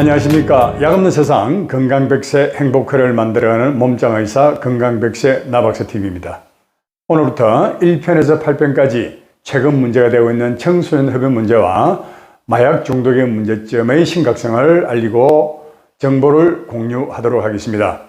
안녕하십니까. 약 없는 세상 건강백세 행복회를 만들어가는 몸짱의사 건강백세 나박사 TV입니다. 오늘부터 1편에서 8편까지 최근 문제가 되고 있는 청소년 흡연 문제와 마약 중독의 문제점의 심각성을 알리고 정보를 공유하도록 하겠습니다.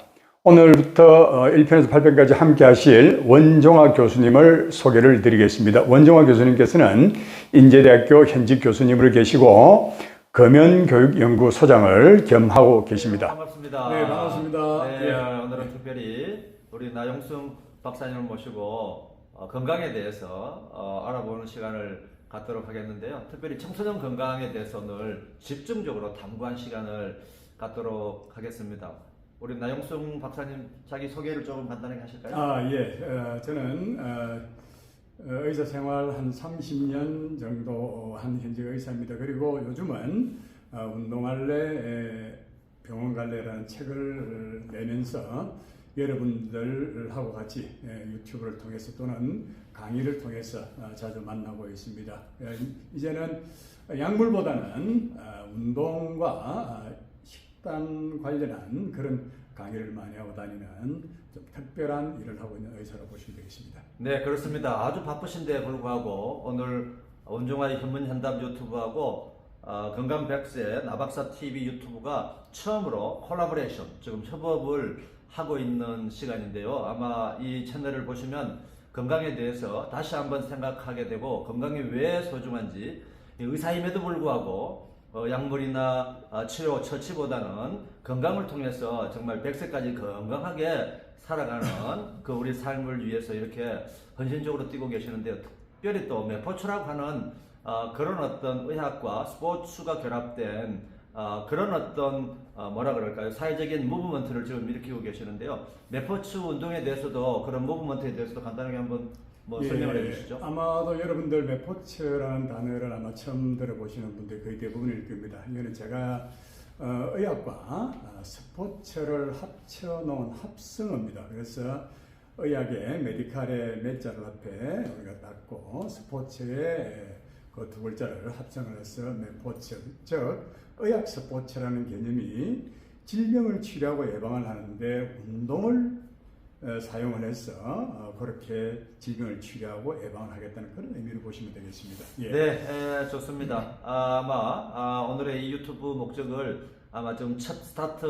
오늘부터 1편에서 8편까지 함께 하실 원종화 교수님을 소개를 드리겠습니다. 원종화 교수님께서는 인제대학교 현직 교수님으로 계시고 금연교육연구소장을 겸하고 계십니다. 반갑습니다. 네, 반갑습니다. 네, 예. 오늘은 특별히 우리 나영승 박사님을 모시고 어, 건강에 대해서 어, 알아보는 시간을 갖도록 하겠는데요. 특별히 청소년 건강에 대해서 오늘 집중적으로 탐구한 시간을 갖도록 하겠습니다. 우리 나영승 박사님 자기 소개를 조금 간단하게 하실까요? 아, 예. 어, 저는 어, 어, 의사 생활 한 30년 정도 한 현직 의사입니다. 그리고 요즘은 어, 운동할래, 에, 병원 갈래라는 책을 내면서 여러분들하고 같이 예, 유튜브를 통해서 또는 강의를 통해서 어, 자주 만나고 있습니다. 예, 이제는 약물보다는 어, 운동과 어, 식단 관련한 그런 강의를 많이 하고 다니는 좀 특별한 일을 하고 있는 의사로 보시면 되겠습니다. 네, 그렇습니다. 아주 바쁘신데 불구하고 오늘 원종아의 현문 현답 유튜브하고 어, 건강 백세 나박사 TV 유튜브가 처음으로 콜라보레이션, 지금 협업을 하고 있는 시간인데요. 아마 이 채널을 보시면 건강에 대해서 다시 한번 생각하게 되고 건강이 왜 소중한지 이 의사임에도 불구하고 어, 약물이나 어, 치료, 처치보다는 건강을 통해서 정말 100세까지 건강하게 살아가는 그 우리 삶을 위해서 이렇게 헌신적으로 뛰고 계시는데요. 특별히 또 메포츠라고 하는 어, 그런 어떤 의학과 스포츠가 결합된 어, 그런 어떤 어, 뭐라 그럴까요 사회적인 무브먼트를 지금 일으키고 계시는데요. 메포츠 운동에 대해서도 그런 무브먼트에 대해서도 간단하게 한번 뭐 설명을 예, 해주시죠. 아마도 여러분들 메포츠라는 단어를 아마 처음 들어보시는 분들 거의 대부분일 겁니다. 이거는 제가 어, 의학과 아, 스포츠를 합쳐놓은 합성어입니다. 그래서 의학의 메디칼의 몇 자를 앞에 우리가 닦고 스포츠의 그 두 글자를 합성을 해서 메포츠, 즉 의학 스포츠라는 개념이 질병을 치료하고 예방을 하는데 운동을 어, 사용을 해서 어, 그렇게 질병을 치료하고 예방을 하겠다는 그런 의미로 보시면 되겠습니다. 예. 네, 에, 좋습니다. 아, 마 아, 오늘의 이 유튜브 목적을 아마 좀 첫 스타트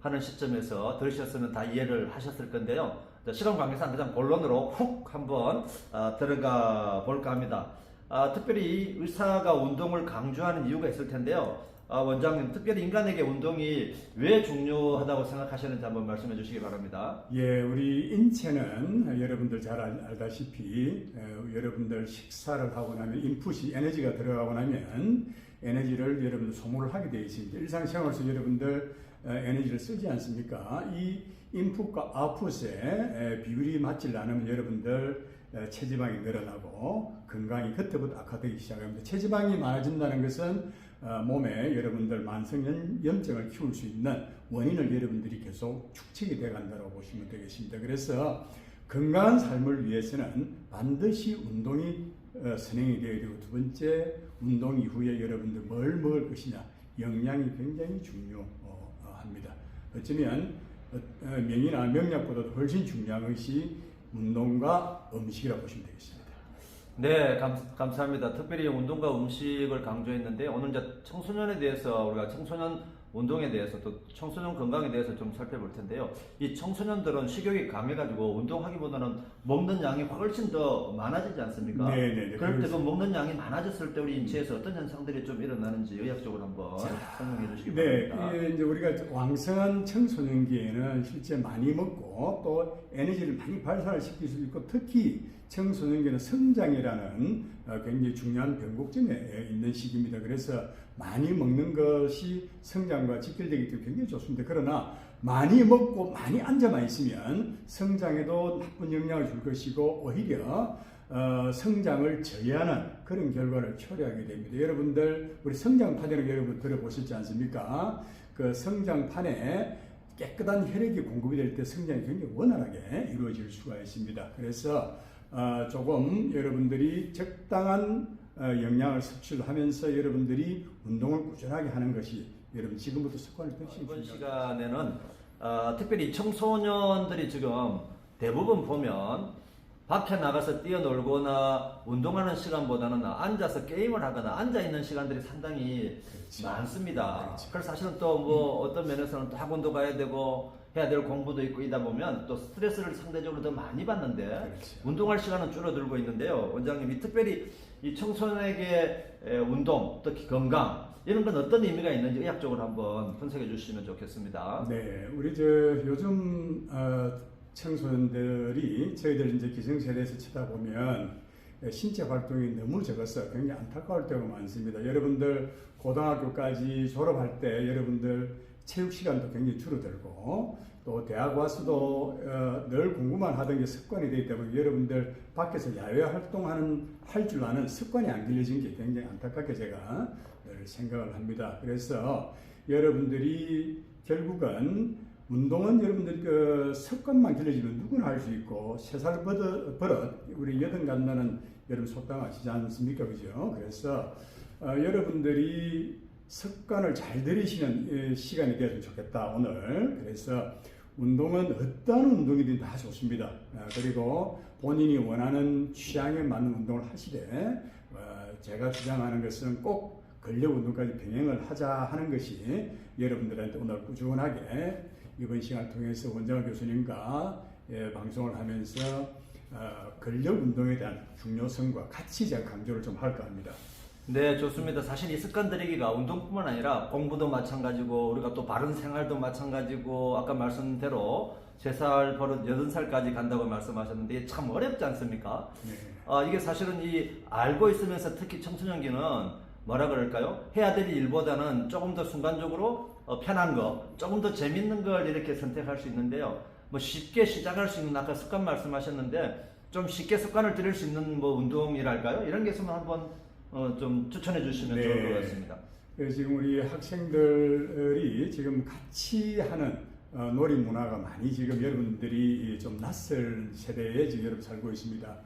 하는 시점에서 들으셨으면 다 이해를 하셨을 건데요. 자, 시간 관계상 그냥 본론으로 훅 한번 아, 들어가 볼까 합니다. 아, 특별히 이 의사가 운동을 강조하는 이유가 있을 텐데요. 아, 원장님, 특별히 인간에게 운동이 왜 중요하다고 생각하시는지 한번 말씀해 주시기 바랍니다. 예, 우리 인체는 여러분들 잘 알, 알다시피 어, 여러분들 식사를 하고 나면 인풋이 에너지가 들어가고 나면 에너지를 여러분들 소모를 하게 되어 있습니다. 일상생활에서 여러분들 어, 에너지를 쓰지 않습니까? 이 인풋과 아웃풋의 에, 비율이 맞지 않으면 여러분들 에, 체지방이 늘어나고 건강이 그때부터 악화되기 시작합니다. 체지방이 많아진다는 것은 어, 몸에 여러분들 만성 염증을 키울 수 있는 원인을 여러분들이 계속 축적이 돼 간다고 보시면 되겠습니다. 그래서 건강한 삶을 위해서는 반드시 운동이 어, 선행이 되어야 되고 두 번째 운동 이후에 여러분들 뭘 먹을 것이냐 영양이 굉장히 중요합니다. 어쩌면 어, 어, 명이나 명약보다도 훨씬 중요한 것이 운동과 음식이라고 보시면 되겠습니다. 네, 감, 감사합니다. 특별히 운동과 음식을 강조했는데 오늘 이제 청소년에 대해서 우리가 청소년 운동에 대해서 또 청소년 건강에 대해서 좀 살펴볼 텐데요. 이 청소년들은 식욕이 강해가지고 운동하기보다는 먹는 양이 훨씬 더 많아지지 않습니까? 네, 네, 네. 그럴 때 그 먹는 양이 많아졌을 때 우리 인체에서 어떤 현상들이 좀 일어나는지 의학적으로 한번 설명해 주시기 네, 바랍니다. 이 이제 우리가 왕성한 청소년기에는 실제 많이 먹고 또 에너지를 많이 발산을 시킬 수 있고 특히 청소년기는 성장이라는 어, 굉장히 중요한 변곡점에 있는 시기입니다. 그래서 많이 먹는 것이 성장과 직결되기 때문에 굉장히 좋습니다. 그러나 많이 먹고 많이 앉아만 있으면 성장에도 나쁜 영향을 줄 것이고 오히려 어, 성장을 저해하는 그런 결과를 초래하게 됩니다. 여러분들 우리 성장판이라는 거 여러분 들어보셨지 않습니까? 그 성장판에 깨끗한 혈액이 공급이 될 때 성장이 굉장히 원활하게 이루어질 수가 있습니다. 그래서 어, 조금 여러분들이 적당한 어, 영양을 섭취를 하면서 여러분들이 운동을 꾸준하게 하는 것이 여러분 지금부터 습관을 드시면 이번 시간에는 어, 특별히 청소년들이 지금 대부분 보면 밖에 나가서 뛰어놀거나 운동하는 시간보다는 앉아서 게임을 하거나 앉아 있는 시간들이 상당히 그렇지. 많습니다. 그렇지. 그래서 사실은 또 뭐 어떤 면에서는 또 학원도 가야 되고 해야 될 공부도 있고 이다 보면 또 스트레스를 상대적으로 더 많이 받는데 그렇죠. 운동할 시간은 줄어들고 있는데요. 원장님이 특별히 이 청소년에게 에, 운동, 특히 건강 이런 건 어떤 의미가 있는지 의학적으로 한번 분석해 주시면 좋겠습니다. 네, 우리 저 요즘 어, 청소년들이 저희들 이제 기성세대에서 쳐다보면 신체 활동이 너무 적어서 굉장히 안타까울 때가 많습니다. 여러분들 고등학교까지 졸업할 때 여러분들 체육 시간도 굉장히 줄어들고 또 대학 와서도 어, 늘 공부만 하던 게 습관이 되기 때문에 여러분들 밖에서 야외 활동하는 할 줄 아는 습관이 안 길러진 게 굉장히 안타깝게 제가 늘 생각을 합니다. 그래서 여러분들이 결국은 운동은 여러분들 그 습관만 길러지면 누구나 할 수 있고 세살 버릇, 우리 여든 간다는 여러분 속담 아시지 않습니까? 그죠? 그래서 어, 여러분들이 습관을 잘 들이시는 예, 시간이 되었으면 좋겠다 오늘. 그래서 운동은 어떤 운동이든 다 좋습니다. 아, 그리고 본인이 원하는 취향에 맞는 운동을 하시되 어, 제가 주장하는 것은 꼭 근력 운동까지 병행을 하자 하는 것이 여러분들한테 오늘 꾸준하게 이번 시간을 통해서 원장을 교수님과 예, 방송을 하면서 어, 근력 운동에 대한 중요성과 같이 제가 강조를 좀 할까 합니다. 네, 좋습니다. 사실 이 습관 들이기가 운동뿐만 아니라 공부도 마찬가지고 우리가 또 바른 생활도 마찬가지고 아까 말씀대로 3살 버릇 8살까지 간다고 말씀하셨는데 참 어렵지 않습니까? 네. 아, 이게 사실은 이 알고 있으면서 특히 청소년기는 뭐라 그럴까요? 해야 될 일보다는 조금 더 순간적으로 어, 편한 거, 조금 더 재밌는 걸 이렇게 선택할 수 있는데요. 뭐 쉽게 시작할 수 있는 아까 습관 말씀하셨는데 좀 쉽게 습관을 들일 수 있는 뭐 운동이랄까요? 이런 게 있으면 한번 어, 좀 추천해 주시면 네. 좋을 것 같습니다. 그래서 지금 우리 학생들이 지금 같이 하는 어, 놀이 문화가 많이 지금 여러분들이 좀 낯선 세대에 지금 여러분 살고 있습니다.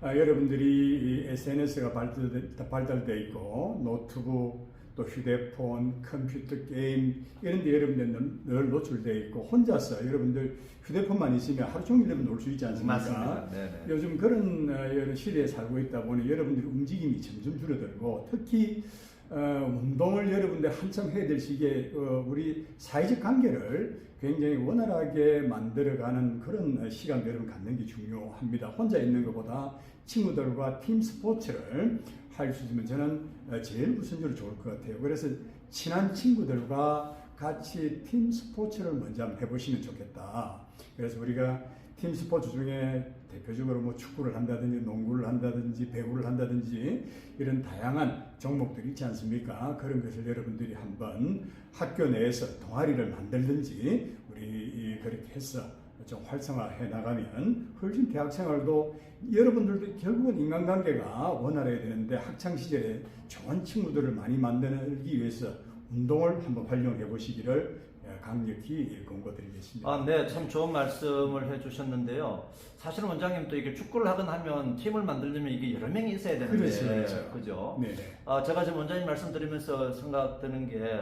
아, 여러분들이 SNS가 발달돼, 발달돼 있고 노트북 또 휴대폰, 컴퓨터 게임 이런 데 여러분들 늘, 늘 노출돼 있고 혼자서 여러분들 휴대폰만 있으면 하루 종일 여러분 놀 수 있지 않습니까? 맞습니다. 네, 네. 요즘 그런 어, 시대에 살고 있다 보니 여러분들의 움직임이 점점 줄어들고 특히 어, 운동을 여러분들 한참 해야 될 시기에 어, 우리 사회적 관계를 굉장히 원활하게 만들어가는 그런 어, 시간도 여러분 갖는 게 중요합니다. 혼자 있는 것보다 친구들과 팀 스포츠를 할 수 있으면 저는 어, 제일 우선적으로 좋을 것 같아요. 그래서 친한 친구들과 같이 팀 스포츠를 먼저 한번 해보시면 좋겠다. 그래서 우리가 팀 스포츠 중에 대표적으로 뭐 축구를 한다든지 농구를 한다든지 배구를 한다든지 이런 다양한 종목들이 있지 않습니까? 그런 것을 여러분들이 한번 학교 내에서 동아리를 만들든지 우리 이 그렇게 해서 좀 활성화해 나가면 훨씬 대학 생활도 여러분들도 결국은 인간관계가 원활해야 되는데 학창 시절에 좋은 친구들을 많이 만들기 위해서 운동을 한번 활용해 보시기를 예, 강력히 권고드리겠습니다. 아, 네, 참 좋은 말씀을 해주셨는데요. 사실은 원장님도 이게 축구를 하든 하면 팀을 만들려면 이게 여러 명이 있어야 되는데, 그렇죠, 그렇죠. 그죠? 네네. 아, 제가 지금 원장님 말씀드리면서 생각드는 게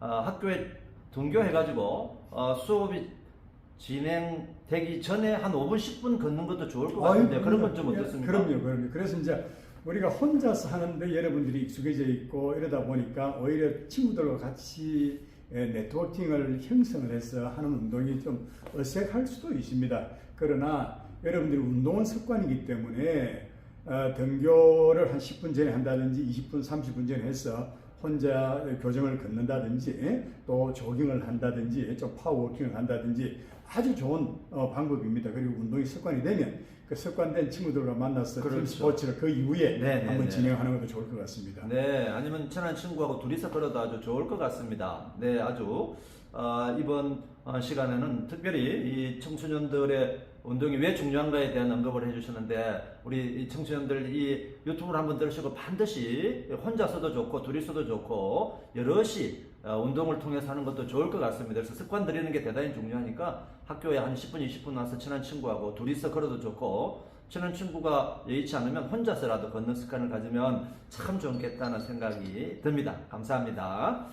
아, 학교에 등교해가지고 아, 수업이 진행되기 전에 한 5분, 10분 걷는 것도 좋을 것 같은데 아유, 그런 건좀 예, 어떻습니까? 그럼요, 그럼요. 그래서 이제 우리가 혼자서 하는데 여러분들이 익숙해져 있고 이러다 보니까 오히려 친구들과 같이 예, 네트워킹을 형성을 해서 하는 운동이 좀 어색할 수도 있습니다. 그러나 여러분들이 운동은 습관이기 때문에 어, 등교를 한 10분 전에 한다든지 20분, 30분 전에 해서 혼자 교정을 걷는다든지 또 조깅을 한다든지 좀 파워워킹을 한다든지 아주 좋은 어, 방법입니다. 그리고 운동이 습관이 되면 그 습관된 친구들과 만나서 팀 그렇죠. 스포츠를 그 이후에 네, 네, 한번 네. 진행하는 것도 좋을 것 같습니다. 네, 아니면 친한 친구하고 둘이서 걸어도 아주 좋을 것 같습니다. 네, 아주 어, 이번 어, 시간에는 특별히 이 청소년들의 운동이 왜 중요한가에 대한 언급을 해주셨는데 우리 이 청소년들 이 유튜브를 한번 들으시고 반드시 혼자서도 좋고 둘이서도 좋고 여럿이 어, 운동을 통해서 하는 것도 좋을 것 같습니다. 그래서 습관 들이는 게 대단히 중요하니까 학교에 한 10분, 20분 와서 친한 친구하고 둘이서 걸어도 좋고 친한 친구가 여의치 않으면 혼자서라도 걷는 습관을 가지면 참 좋겠다는 생각이 듭니다. 감사합니다.